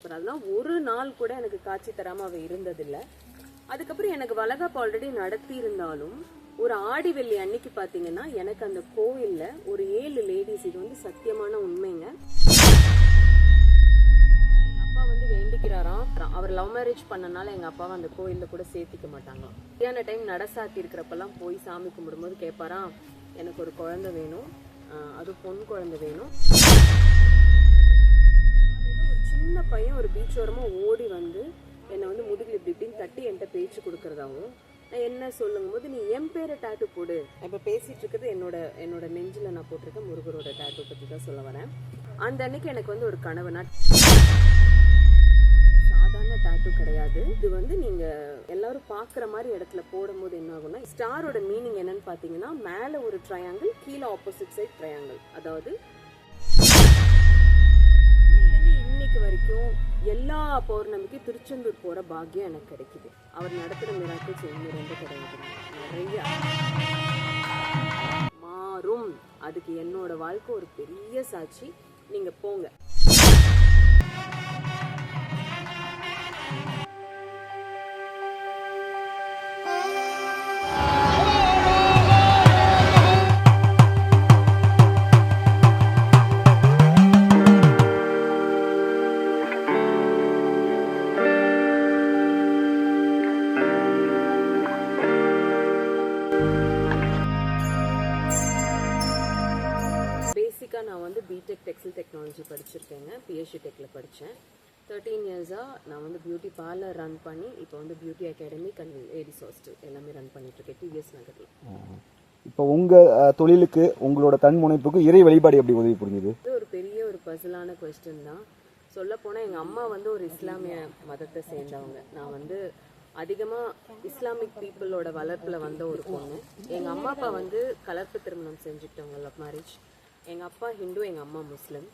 அப்புறம் அதெல்லாம் ஒரு நாள் கூட எனக்கு காட்சி தராம அவ இருந்ததில்ல. அதுக்கப்புறம் எனக்கு வளகாப்பு ஆல்ரெடி நடத்தி இருந்தாலும் ஒரு ஆடி வெள்ளி அன்னைக்கு பாத்தீங்கன்னா எனக்கு அந்த கோவில்ல ஒரு ஏழு லேடிஸ் இது வந்து சத்தியமான உண்மைங்க. அப்பா வந்து வேண்டிக்கிறாராம். அவர் லவ் மேரேஜ் பண்ணனால எங்க அப்பாவை அந்த கோயிலில் கூட சேர்த்திக்க மாட்டாங்களாம் சரியான டைம் நடசாத்தி இருக்கிறப்பெல்லாம் போய் சாமி கும்பிடும்போது கேட்பாராம் எனக்கு ஒரு குழந்தை வேணும். அது அதுவும் பொன் குழந்தை வேணும். சின்ன பையன் ஒரு பீச் ஓரமாக ஓடி வந்து என்னை வந்து முதுகில் இப்படி இப்படின்னு தட்டி என்கிட்ட பேச்சு கொடுக்குறதாகவும் நான் என்ன சொல்லுங்கும் போது நீ என் பேரை டேட்டு போடு. இப்போ பேசிகிட்டு இருக்கிறது என்னோட என்னோட நெஞ்சில் நான் போட்டிருக்க முருகரோட டேட்டு பற்றி தான் சொல்ல வரேன். அந்த அன்னைக்கு எனக்கு வந்து ஒரு கனவு நான் சாதாரண டேட்டு கிடையாது. இது வந்து நீங்கள் எல்லாரும் பார்க்குற மாதிரி இடத்துல போடும்போது என்ன ஆகும்னா ஸ்டாரோட மீனிங் என்னன்னு பார்த்தீங்கன்னா மேலே ஒரு ட்ரையாங்கிள் கீழே ஆப்போசிட் சைட் ட்ரையாங்கிள் அதாவது இன்னைக்கு வரைக்கும் எல்லா பௌர்ணமிக்கும் திருச்செந்தூர் போற பாக்கியம் எனக்கு கிடைக்குது. அவர் நடத்துற மிராக்கள் செய்யணும் ரொம்ப கிடையாது நிறைய. மாறும். அதுக்கு என்னோட வாழ்க்கை ஒரு பெரிய சாட்சி. நீங்க போங்க. நான் வந்து பிடெக் டெக்ஸ்டைல் டெக்னாலஜி படிச்சிருக்கேங்க. பிஎஸ்சி டெக்கில் படித்தேன் தேர்ட்டீன் இயர்ஸாக நான் வந்து பியூட்டி பார்லர் ரன் பண்ணி இப்போ வந்து beauty academic and ladies hostel எல்லாமே ரன் பண்ணிட்டுருக்கேன். டிவிஎஸ் நகரில் இப்போ உங்க அஹ், தொழிலுக்கு உங்களோட தன் முனைப்புக்கு இறை வழிபாடு எப்படி உதவி புரிஞ்சுது? இது ஒரு பெரிய ஒரு பசிலான கொஸ்டின் தான். சொல்லப்போனால் எங்கள் அம்மா வந்து ஒரு இஸ்லாமிய மதத்தை சேர்ந்தவங்க. நான் வந்து அதிகமாக இஸ்லாமிக் பீப்புளோட வளர்ப்பில் வந்த ஒரு பொண்ணு. எங்கள் அம்மா அப்பா வந்து கலப்பு திருமணம் செஞ்சுக்கிட்டவங்க லவ் மேரேஜ் எங்கள் அப்பா ஹிந்து எங்கள் அம்மா முஸ்லீம்.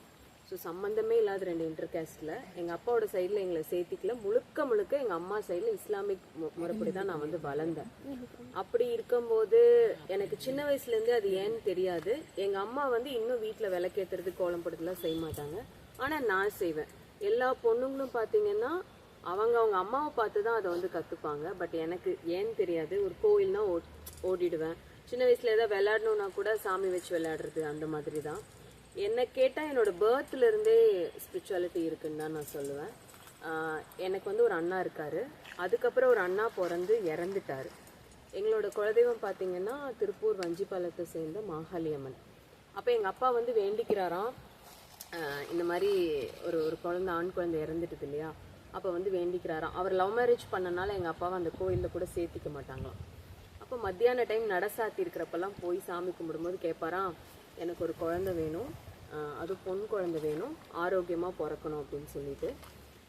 ஸோ சம்மந்தமே இல்லாத ரெண்டு இன்டர் கேஸ்டில் எங்கள் அப்பாவோட சைடில் எங்களை சேர்த்திக்கல. முழுக்க முழுக்க எங்கள் அம்மா சைடில் இஸ்லாமிக் மு- முறைப்படி தான் நான் வந்து வளர்ந்தேன். அப்படி இருக்கும்போது எனக்கு சின்ன வயசுலேருந்தே அது ஏன்னு தெரியாது. எங்கள் அம்மா வந்து இன்னும் வீட்டில் விளக்கேற்றுறது கோலம் போடுறதுலாம் செய்ய மாட்டாங்க. ஆனால் நான் செய்வேன். எல்லா பொண்ணுங்களும் பார்த்தீங்கன்னா அவங்க அவங்க அம்மாவை பார்த்து தான் அதை வந்து கற்றுப்பாங்க பட் எனக்கு ஏன்னு தெரியாது. ஒரு கோயில்னா ஓ ஓடிடுவேன். சின்ன வயசுல ஏதாவது விளையாடணுன்னா கூட சாமி வச்சு விளையாடுறது அந்த மாதிரி தான் என்னை கேட்டால் என்னோட பேர்த்லேருந்தே இருந்தே ஸ்பிரிச்சுவாலிட்டி இருக்குன்னு தான் நான் சொல்லுவேன். எனக்கு வந்து ஒரு அண்ணா இருக்கார். அதுக்கப்புறம் ஒரு அண்ணா பிறந்து இறந்துட்டாரு. எங்களோட குலதெய்வம் பார்த்தீங்கன்னா திருப்பூர் வஞ்சிப்பாலத்தை சேர்ந்த மாகாளியம்மன் அப்போ எங்கள் அப்பா வந்து வேண்டிக்கிறாராம். இந்த மாதிரி ஒரு ஒரு குழந்த ஆண் குழந்தை இறந்துட்டுது இல்லையா? அப்போ வந்து வேண்டிக்கிறாராம். அவர் லவ் மேரேஜ் பண்ணனால எங்கள் அப்பாவை அந்த கோயிலில் கூட சேர்த்திக்க மாட்டாங்களாம். அப்போ மத்தியான டைம் நட சாத்தி இருக்கிறப்பெல்லாம் போய் சாமி கும்பிடும்போது கேட்பாராம் எனக்கு ஒரு குழந்தை வேணும். அது பொன் குழந்தை வேணும். ஆரோக்கியமாக பிறக்கணும் அப்படின்னு சொல்லிட்டு.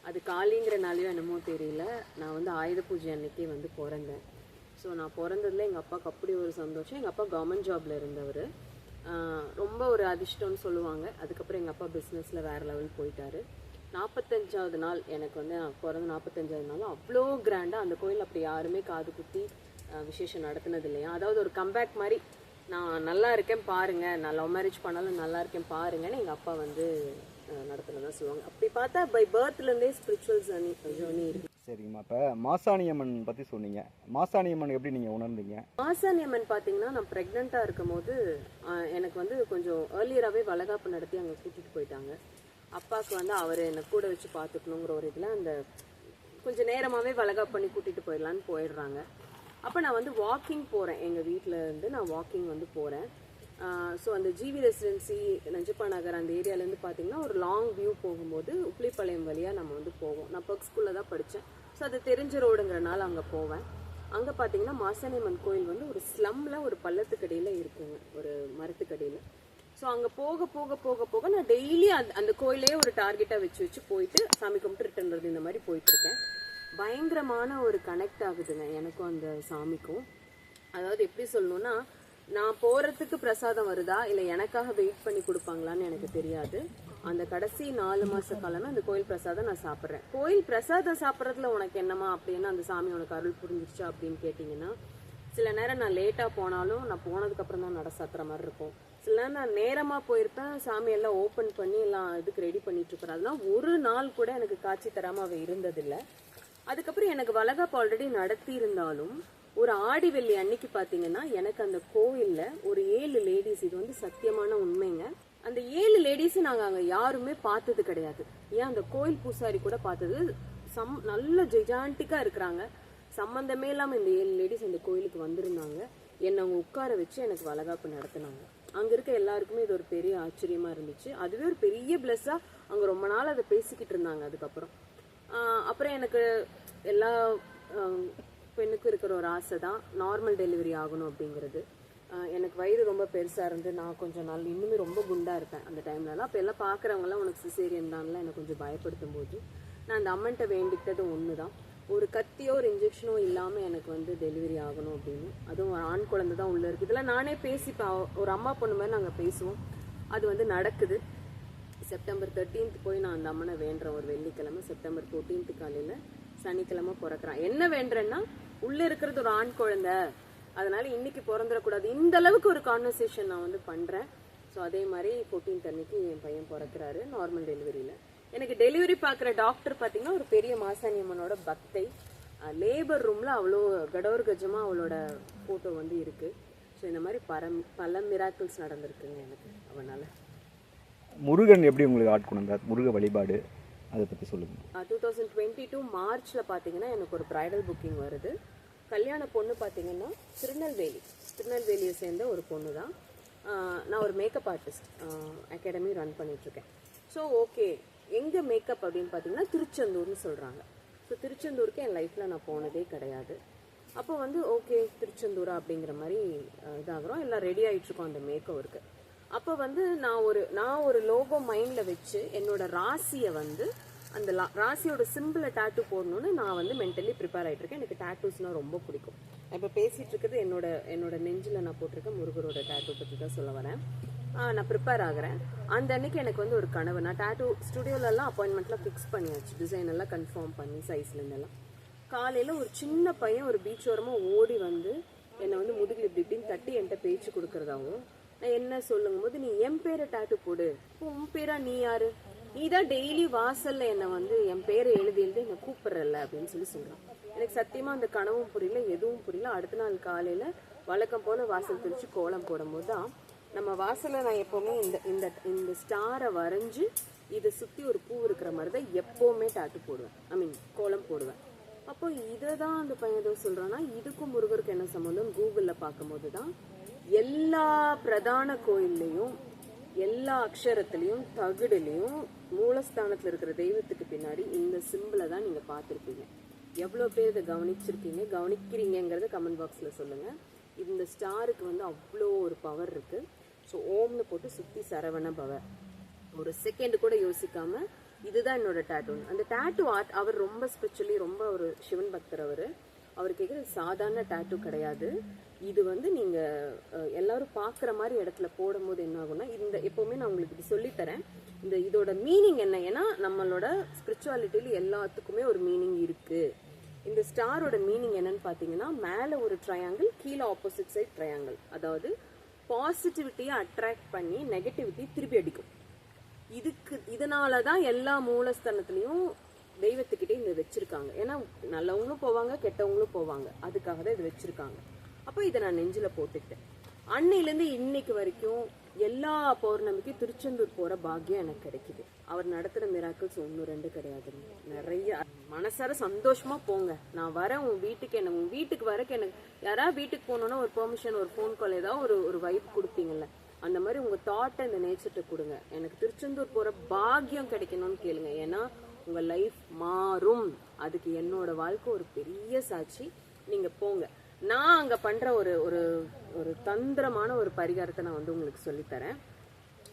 அது காளிங்கிறனாலையோ என்னமோ தெரியல. நான் வந்து ஆயுத பூஜை அன்னைக்கே வந்து பிறந்தேன். ஸோ நான் பிறந்ததுல எங்கள் அப்பாவுக்கு அப்படி ஒரு சந்தோஷம். எங்கள் அப்பா கவர்மெண்ட் ஜாபில் இருந்தவர். ரொம்ப ஒரு அதிர்ஷ்டம்னு சொல்லுவாங்க. அதுக்கப்புறம் எங்கள் அப்பா பிஸ்னஸில் வேறு லெவல் போயிட்டாரு. நாற்பத்தஞ்சாவது நாள் எனக்கு வந்து நான் பிறந்த நாற்பத்தஞ்சாவது நாள். அவ்வளோ கிராண்டாக அந்த கோயில் அப்படி யாருமே காது குத்தி விசேஷம் நடத்தினது இல்லையா? அதாவது ஒரு கம்பேக் மாதிரி நான் நல்லா இருக்கேன் பாருங்க நான் லவ் மேரேஜ் பண்ணாலும் நல்லா இருக்கேன் பாருங்கன்னு எங்கள் அப்பா வந்து நடத்தினதா சொல்லுவாங்க. அப்படி பார்த்தா பை பர்த்லேருந்தே ஸ்பிரிச்சுவல் ஜர்னி ஜர்னி இருக்கு. சரிங்கம்மா இப்போ மாசாணியம்மன் பற்றி சொன்னீங்க. மாசாணியம்மன் எப்படி நீங்கள் உணர்ந்தீங்க? மாசாணியம்மன் பார்த்தீங்கன்னா நான் ப்ரெக்னெண்ட்டாக இருக்கும்போது ஆஹ், எனக்கு வந்து கொஞ்சம் ஏர்லியராகவே வளகாப்பு நடத்தி அங்கே கூட்டிகிட்டு போயிட்டாங்க. அப்பாவுக்கு வந்து அவர் என்னை கூட வச்சு பார்த்துக்கணுங்கிற ஒரு இதில் அந்த கொஞ்சம் நேரமாகவே வளகாப்பு பண்ணி கூட்டிகிட்டு போயிடலான்னு போயிடுறாங்க. அப்போ நான் வந்து வாக்கிங் போகிறேன் எங்கள் வீட்டில் இருந்து நான் வாக்கிங் வந்து போகிறேன் ஸோ அந்த ஜிவி ரெசிடென்சி நஞ்சப்பா நகர் அந்த ஏரியாலேருந்து பார்த்தீங்கன்னா ஒரு லாங் வியூ போகும்போது உப்ளிப்பாளையம் வழியாக நம்ம வந்து போவோம். நான் பர்க் ஸ்கூலில் தான் படித்தேன் ஸோ அது தெரிஞ்ச ரோடுங்கிறனால அங்கே போவேன். அங்கே பார்த்தீங்கன்னா மாசாணியம்மன் கோயில் வந்து ஒரு ஸ்லம்மில் ஒரு பள்ளத்துக்கடியில் இருக்குங்க. ஒரு மரத்துக்கடியில். ஸோ அங்கே போக போக போக போக நான் டெய்லி அந்த அந்த கோயிலே ஒரு டார்கெட்டாக வச்சு வச்சு போயிட்டு சாமி கும்பிட்டு ரிட்டர்ன் வருது. இந்த மாதிரி போயிட்டுருக்கேன் பயங்கரமான ஒரு கனெக்ட் ஆகுதுங்க எனக்கும் அந்த சாமிக்கும். அதாவது எப்படி சொல்லணும்னா நான் போகிறதுக்கு பிரசாதம் வருதா இல்லை எனக்காக வெயிட் பண்ணி கொடுப்பாங்களான்னு எனக்கு தெரியாது. அந்த கடைசி நாலு மாத காலமே அந்த கோயில் பிரசாதம் நான் சாப்பிட்றேன். கோயில் பிரசாதம் சாப்பிட்றதுல உனக்கு என்னமா அப்படின்னு அந்த சாமி உனக்கு அருள் புரிஞ்சிச்சா அப்படின்னு கேட்டிங்கன்னா சில நேரம் நான் லேட்டாக போனாலும் நான் போனதுக்கப்புறம் தான் நட சாத்துற மாதிரி இருக்கும். சில நேரம் நான் நேரமாக போயிருப்பேன் சாமி எல்லாம் ஓப்பன் பண்ணி எல்லாம் இதுக்கு ரெடி பண்ணிட்டு இருக்கிறேன் அதெல்லாம் ஒரு நாள் கூட எனக்கு காட்சி தராமல் அவள் இருந்ததில்லை. அதுக்கப்புறம் எனக்கு வளகாப்பு ஆல்ரெடி நடத்தி இருந்தாலும் ஒரு ஆடி வெள்ளி அன்னைக்கு பாத்தீங்கன்னா எனக்கு அந்த கோவில்ல ஒரு ஏழு லேடிஸ் இது வந்து சத்தியமான உண்மைங்க. அந்த ஏழு லேடிஸ் நாங்க அங்க யாருமே பார்த்தது கிடையாது. ஏன் அந்த கோயில் பூசாரி கூட பார்த்தது சம் நல்ல ஜெஜாண்டிக்கா இருக்கிறாங்க. சம்பந்தமே இல்லாம இந்த ஏழு லேடிஸ் அந்த கோயிலுக்கு வந்திருந்தாங்க. என்னை அவங்க உட்கார வச்சு எனக்கு வளகாப்பு நடத்தினாங்க. அங்க இருக்க எல்லாருக்குமே இது ஒரு பெரிய ஆச்சரியமா இருந்துச்சு. அதுவே ஒரு பெரிய பிளஸ்ஸா அங்க ரொம்ப நாள் அதை பேசிக்கிட்டு இருந்தாங்க அதுக்கப்புறம். அப்புறம் எனக்கு எல்லா பெண்ணுக்கும் இருக்கிற ஒரு ஆசை தான் நார்மல் டெலிவரி ஆகணும் அப்படிங்கிறது. எனக்கு வயிறு ரொம்ப பெருசாக இருந்து நான் கொஞ்சம் நாள் இன்னுமே ரொம்ப குண்டாக இருப்பேன் அந்த டைம்லலாம் அப்போ எல்லாம் பார்க்குறவங்கலாம் உனக்கு சிசேரியன் தான்லாம் எனக்கு கொஞ்சம் பயப்படுத்தும் போது நான் அந்த அம்மன்ட்ட வேண்டிக்கிட்டது ஒன்று தான் ஒரு கத்தியோ ஒரு இன்ஜெக்ஷனோ இல்லாமல் எனக்கு வந்து டெலிவரி ஆகணும் அப்படின்னு. அதுவும் ஒரு ஆண் குழந்தை தான் உள்ளே இருக்குது இதெல்லாம் நானே பேசிப்பேன். ஒரு அம்மா பொண்ணு மாதிரி நாங்கள் பேசுவோம். அது வந்து நடக்குது. செப்டம்பர் தேர்ட்டீன்த் போய் நான் அந்த அம்மனை வேண்டுறேன் ஒரு வெள்ளிக்கிழமை செப்டம்பர் ஃபோர்டீன்த் காலையில் சனிக்கிழமை பிறக்கிறான். என்ன வேண்டுறேன்னா உள்ளே இருக்கிறது ஒரு ஆண் குழந்தை. அதனால இன்னைக்கு பிறந்துடக்கூடாது. இந்த அளவுக்கு ஒரு கான்வர்சேஷன் நான் வந்து பண்ணுறேன் ஸோ அதே மாதிரி ஃபோர்டீன்த் அன்னைக்கு என் பையன் பிறக்கிறாரு நார்மல் டெலிவரியில் எனக்கு டெலிவரி பார்க்குற டாக்டர் பார்த்தீங்கன்னா ஒரு பெரிய மாசாணி அம்மனோட பக்தை. லேபர் ரூமில் அவ்வளோ கடோர் கஜமாக அவளோட ஃபோட்டோ வந்து இருக்குது ஸோ இந்த மாதிரி பரம் பல மிராக்கிள்ஸ் நடந்திருக்குங்க எனக்கு அவனால். முருகன் எப்படி உங்களுக்கு ஆட்கொண்டார் முருக வழிபாடு அதை பற்றி சொல்லுங்கள் டூ தௌசண்ட் டுவெண்ட்டி டூ மார்ச்சில் பார்த்தீங்கன்னா எனக்கு ஒரு ப்ரைடல் புக்கிங் வருது. கல்யாண பொண்ணு பார்த்தீங்கன்னா திருநெல்வேலி. திருநெல்வேலியை சேர்ந்த ஒரு பொண்ணு தான் நான் ஒரு மேக்கப் ஆர்டிஸ்ட் அகாடமி ரன் பண்ணிகிட்ருக்கேன் ஸோ ஓகே எங்கே மேக்கப் அப்படின்னு பார்த்தீங்கன்னா திருச்செந்தூர்னு சொல்கிறாங்க ஸோ திருச்செந்தூருக்கு என் லைஃப்பில் நான் போனதே கிடையாது. அப்போ வந்து ஓகே திருச்செந்தூரா அப்படிங்கிற மாதிரி இதாகிறோம். எல்லாம் ரெடி ஆயிட்டுருக்கோம் அந்த மேக்கவருக்கு அப்போ வந்து நான் ஒரு நான் ஒரு லோகோ மைண்டில் வச்சு என்னோட ராசியை வந்து அந்த லா- ராசியோட சிம்பிளை டேட்டு போடணும்னு நான் வந்து மென்டலி ப்ரிப்பேர் ஆகிட்டு இருக்கேன். எனக்கு டேட்டூஸ்னால் ரொம்ப பிடிக்கும். இப்போ பேசிகிட்டு இருக்கிறது என்னோட என்னோட நெஞ்சில் நான் போட்டிருக்க முருகரோட டேட்டூ பற்றி தான் சொல்ல வரேன். நான் ப்ரிப்பேர் ஆகுறேன். அந்த அன்னைக்கு எனக்கு வந்து ஒரு கனவு. நான் டேட்டூ ஸ்டுடியோலலாம் அப்பாயின்மெண்ட்லாம் ஃபிக்ஸ் பண்ணியாச்சு. டிசைன் எல்லாம் கன்ஃபார்ம் பண்ணி சைஸ்லேருந்தெல்லாம் காலையில் ஒரு சின்ன பையன் ஒரு பீச் ஓரமாக ஓடி வந்து என்னை வந்து முதுகில் இப்படி இப்படின்னு தட்டி என்கிட்ட பேச்சு கொடுக்கறதாவும் நான் என்ன சொல்லுங்கும் போது நீ என் பேரை டாட்டு போடு. உன் பேரா நீ யாரு? நீ தான் டெய்லி வாசல்ல என்னை வந்து என் பேரை எழுதி எழுதி என்னை கூப்பிடுறல அப்படின்னு சொல்லி சொல்றான். எனக்கு சத்தியமா அந்த கனவும் புரியல எதுவும் புரியல. அடுத்த நாள் காலையில வழக்கம் போல வாசல் தெளிச்சு கோலம் போடும்போது தான் நம்ம வாசல்ல நான் எப்பவுமே இந்த இந்த இந்த ஸ்டாரை வரைஞ்சு இதை சுத்தி ஒரு பூ இருக்கிற மாதிரி தான் எப்பவுமே டாட்டு போடுவேன். ஐ மீன் கோலம் போடுவேன். அப்போ இதை தான் அந்த பையன் ஏதோ சொல்றான்னா இதுக்கும் முருகருக்கு என்ன சம்மந்தம் கூகுளில் பார்க்கும்போது தான் எல்லா பிரதான கோயில்லையும் எல்லா அக்ஷரத்துலையும் தகுடுலையும் மூலஸ்தானத்தில் இருக்கிற தெய்வத்துக்கு பின்னாடி இந்த சிம்பிளை தான் நீங்கள் பார்த்துருப்பீங்க. எவ்வளோ பேர் இதை கவனிச்சிருக்கீங்க கவனிக்கிறீங்கங்கிறத கமெண்ட் பாக்ஸில் சொல்லுங்கள் இந்த ஸ்டாருக்கு வந்து அவ்வளோ ஒரு பவர் இருக்குது ஸோ ஓம்னு போட்டு சுற்றி சரவண பவர் ஒரு செகண்ட் கூட யோசிக்காம இதுதான் என்னோட டேட்டூன் அந்த டேட்டூ ஆர்ட் அவர் ரொம்ப ஸ்பிரிச்சுவலி ரொம்ப ஒரு சிவன் பக்தர் அவர். அவர் கேட்குறது சாதாரண டேட்டூ கிடையாது. இது வந்து நீங்கள் எல்லாரும் பார்க்குற மாதிரி இடத்துல போடும்போது என்ன ஆகும்னா இந்த எப்போவுமே நான் உங்களுக்கு இது சொல்லித்தரேன். இந்த இதோட மீனிங் என்ன? ஏன்னா நம்மளோட ஸ்பிரிச்சுவாலிட்டியில் எல்லாத்துக்குமே ஒரு மீனிங் இருக்குது இந்த ஸ்டாரோட மீனிங் என்னன்னு பார்த்தீங்கன்னா மேலே ஒரு ட்ரையாங்கிள் கீழே ஆப்போசிட் சைட் ட்ரையாங்கிள் அதாவது பாசிட்டிவிட்டியை அட்ராக்ட் பண்ணி நெகட்டிவிட்டி திருப்பி அடிக்கும். இதுக்கு இதனால தான் எல்லா மூலஸ்தானத்துலேயும் தெய்வத்துக்கிட்டே இது வச்சிருக்காங்க. ஏன்னா நல்லவங்களும் போவாங்க கெட்டவங்களும் போவாங்க. அதுக்காக தான் இது வச்சிருக்காங்க. அப்போ இதை நான் நெஞ்சில் போட்டுக்கிட்டேன். அன்னையிலேருந்து இன்னைக்கு வரைக்கும் எல்லா பௌர்ணமிக்கும் திருச்செந்தூர் போகிற பாக்கியம் எனக்கு கிடைக்குது. அவர் நடத்துகிற மிராக்கிள்ஸ் ஒன்று ரெண்டு கிடையாதுங்க நிறைய மனசார சந்தோஷமா போங்க. நான் வரேன் உன் வீட்டுக்கு என்ன உன் வீட்டுக்கு வரக்கு எனக்கு யாராவது வீட்டுக்கு போகணுன்னா ஒரு பெர்மிஷன் ஒரு ஃபோன் கால் ஏதாவது ஒரு ஒரு வைப் கொடுப்பீங்கல்ல. அந்த மாதிரி உங்க தாட்டை இந்த நேச்சர்கிட்ட கொடுங்க. எனக்கு திருச்செந்தூர் போற பாக்கியம் கிடைக்கணும்னு கேளுங்க. ஏன்னா உங்க லைஃப் மாறும். அதுக்கு என்னோட வாழ்க்கை ஒரு பெரிய சாட்சி. நீங்க போங்க. நான் அங்க பண்ற ஒரு ஒரு ஒரு தந்திரமான ஒரு பரிகாரத்தை நான் வந்து உங்களுக்கு சொல்லித்தரேன்.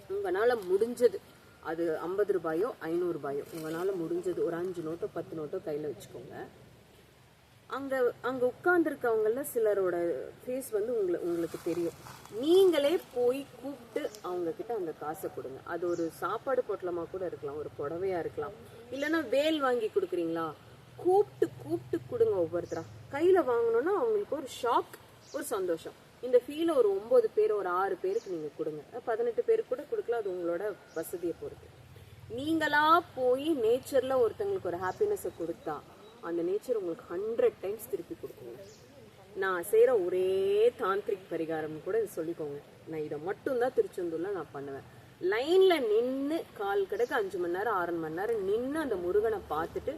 உங்களால முடிஞ்சது. அது ஐம்பது ரூபாயோ ஐநூறு ரூபாயோ. உங்களால முடிஞ்சது ஒரு அஞ்சு நோட்டோ பத்து நோட்டோ கையில வச்சுக்கோங்க. அங்க அங்க உட்கார்ந்துருக்கவங்கள சிலரோட ஃபேஸ் வந்து உங்களை உங்களுக்கு தெரியும். நீங்களே போய் கூப்பிட்டு அவங்க கிட்ட அந்த காசை கொடுங்க. அது ஒரு சாப்பாடு பொட்டலமா கூட இருக்கலாம் ஒரு புடவையா இருக்கலாம். இல்லைன்னா வேல் வாங்கி கொடுக்குறீங்களா? கூப்பிட்டு கூப்பிட்டு கொடுங்க ஒவ்வொருத்தரா. கையில வாங்கணும்னா அவங்களுக்கு ஒரு ஷாக் ஒரு சந்தோஷம். இந்த ஃபீலை ஒரு ஒன்பது பேர் ஒரு ஆறு பேருக்கு நீங்க கொடுங்க. பதினெட்டு பேருக்கு கூட கொடுக்கலாம் அது உங்களோட வசதியை பொறுத்து. நீங்களா போய் நேச்சர்ல ஒருத்தங்களுக்கு ஒரு ஹாப்பினஸை கொடுத்தா அந்த நேச்சர் உங்களுக்கு ஹண்ட்ரட் டைம்ஸ் திருப்பி கொடுக்குங்க நான் செய்கிற ஒரே தாந்திரிக் பரிகாரம் கூட இது சொல்லிக்கோங்க. நான் இதை மட்டும்தான் திருச்செந்தூர்ல நான் பண்ணுவேன். லைன்ல நின்று கால் கிடக்கு அஞ்சு மணி நேரம் ஆறு மணி நேரம் நின்று அந்த முருகனை பார்த்துட்டு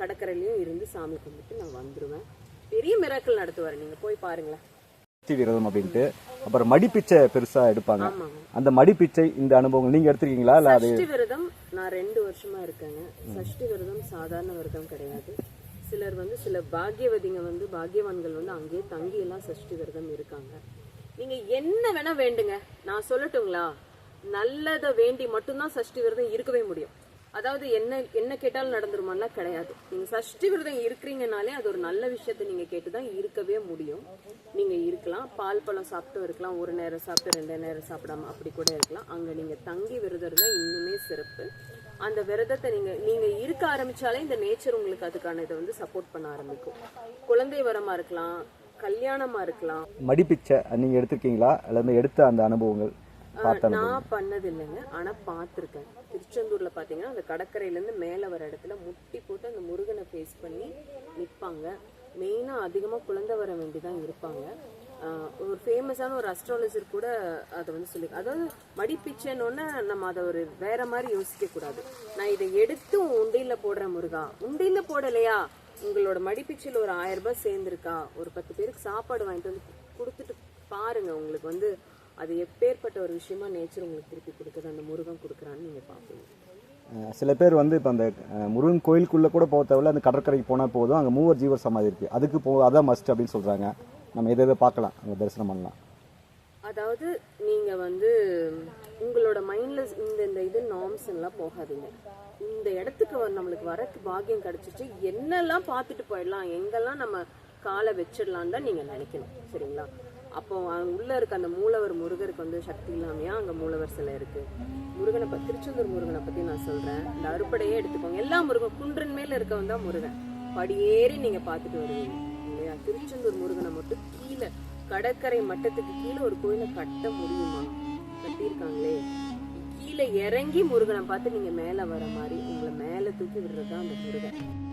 கடற்கரையிலையும் இருந்து சாமி கும்பிட்டு நான் வந்துருவேன். பெரிய மிராக்கள் நடத்துவார். நீங்க போய் பாருங்களேன். சஷ்டி விரதம் அப்படின்ட்டு அப்புறம் மடிப்பிச்சை பெருசா எடுப்பாங்க. அந்த மடிப்பிச்சை இந்த அனுபவங்கள் நீங்க எடுத்திருக்கீங்களா? இல்ல அது சஷ்டி விரதம் நான் ரெண்டு வருஷமா இருக்கேங்க. சஷ்டி விரதம் சாதாரண விரதம் கிடையாது. சிலர் வந்து சில பாக்கியவதிங்க வந்து பாக்கியவான்கள் வந்து அங்கேயே தங்கி எல்லாம் சஷ்டி விரதம் இருக்காங்க. நீங்க என்ன வேணா வேண்டுங்க. நான் சொல்லட்டுங்களா? நல்லதை வேண்டி மட்டும்தான் சஷ்டி விரதம் இருக்கவே முடியும். அதாவது என்ன என்ன கேட்டாலும் நடந்துருமான்னா கிடையாது. நீங்க சஷ்டி விரதம் இருக்கிறீங்கனாலே அது ஒரு நல்ல விஷயத்தை நீங்க கேட்டுதான் இருக்கவே முடியும். நீங்க இருக்கலாம். பால் பழம் சாப்பிட்டு இருக்கலாம். ஒரு நேரம் சாப்பிட்டு ரெண்டு நேரம் சாப்பிடாம அப்படி கூட இருக்கலாம். அங்க நீங்க தங்கி விரதம் இருந்தா இன்னுமே சிறப்பு. அந்த விரதத்தை நீங்க நீங்க இருக்க ஆரம்பிச்சாலே இந்த நேச்சர் உங்களுக்கு அதுக்கான இதை வந்து சப்போர்ட் பண்ண ஆரம்பிக்கும். குழந்தை வரமா இருக்கலாம் கல்யாணமா இருக்கலாம். மடிப்பிச்சை நீங்க எடுத்திருக்கீங்களா? அல்லது எடுத்த அந்த அனுபவங்கள் நான் பண்ணது இல்லைங்க ஆனா பார்த்துருக்கேன். திருச்செந்தூர்ல பாத்தீங்கன்னா அந்த கடற்கரையில இருந்து மேல வர இடத்துல முட்டி போட்டு அந்த முருகனை ஃபேஸ் பண்ணி நிப்பாங்க. மெயினா அதிகமா குழந்தை வர வேண்டி தான் இருப்பாங்க. ஒரு ஃபேமஸான ஒரு அஸ்ட்ராலஜர் கூட அதை வந்து சொல்லி அதாவது மடிப்பிச்சைன்னொன்னே நம்ம அதை ஒரு வேற மாதிரி யோசிக்க கூடாது. நான் இதை எடுத்து உண்டையில் போடுற போடுறேன் முருகா. உண்டையில் போடலையா? உங்களோட மடிப்பிச்சையில் ஒரு ஆயிரம் ரூபாய் சேர்ந்துருக்கா. ஒரு பத்து பேருக்கு சாப்பாடு வாங்கிட்டு வந்து கொடுத்துட்டு பாருங்க. உங்களுக்கு வந்து அது எப்பேற்பட்ட ஒரு விஷயமா நேச்சர் உங்களுக்கு திருப்பி கொடுக்குது. அந்த முருகன் கொடுக்குறான்னு நீங்கள் பார்ப்பீங்க. சில பேர் வந்து இப்போ அந்த முருகன் கோயிலுக்குள்ளே கூட போக தேவையில்ல. அந்த கடற்கரைக்கு போனால் போதும். அங்கே மூவர் ஜீவர் சமாதி இருக்குது அதுக்கு போ அதான் மஸ்ட் அப்படின்னு சொல்கிறாங்க நம்ம எதை எதை பார்க்கலாம் அங்கே தரிசனம் பண்ணலாம். அதாவது நீங்க வந்து உங்களோட மைண்ட்ல இந்த இந்த இது நார்ம்ஸ் எல்லாம் போகாதீங்க. இந்த இடத்துக்கு நம்மளுக்கு வரக்கு பாக்கியம் கிடைச்சிச்சு என்னெல்லாம் பார்த்துட்டு போயிடலாம் எங்கெல்லாம் நம்ம காலை வச்சிடலாம் தான் நீங்க நினைக்கணும் சரிங்களா? அப்போ அங்கே உள்ள இருக்க அந்த மூலவர் முருகருக்கு வந்து சக்தி இல்லாமையா அங்க மூலவர் சிலை இருக்கு. முருகனை பத்தி திருச்செந்தூர் முருகனை பத்தி நான் சொல்றேன். இந்த அறுப்படையே எடுத்துக்கோங்க. எல்லா முருகன் குன்றின் மேல இருக்கவன் தான் முருகன். படியேறி நீங்க பார்த்துட்டு வருவீங்க. இல்லையா திருச்செந்தூர் முருகனை மட்டும் கீழே கடற்கரை மட்டத்துக்கு கீழே ஒரு கோயிலை கட்ட முடியுமா? கட்டியிருக்காங்களே. கீழே இறங்கி முருகனை பார்த்து நீங்க மேல வர மாதிரி உங்களை மேல தூக்கி விடுறது தான் அந்த முருகன்.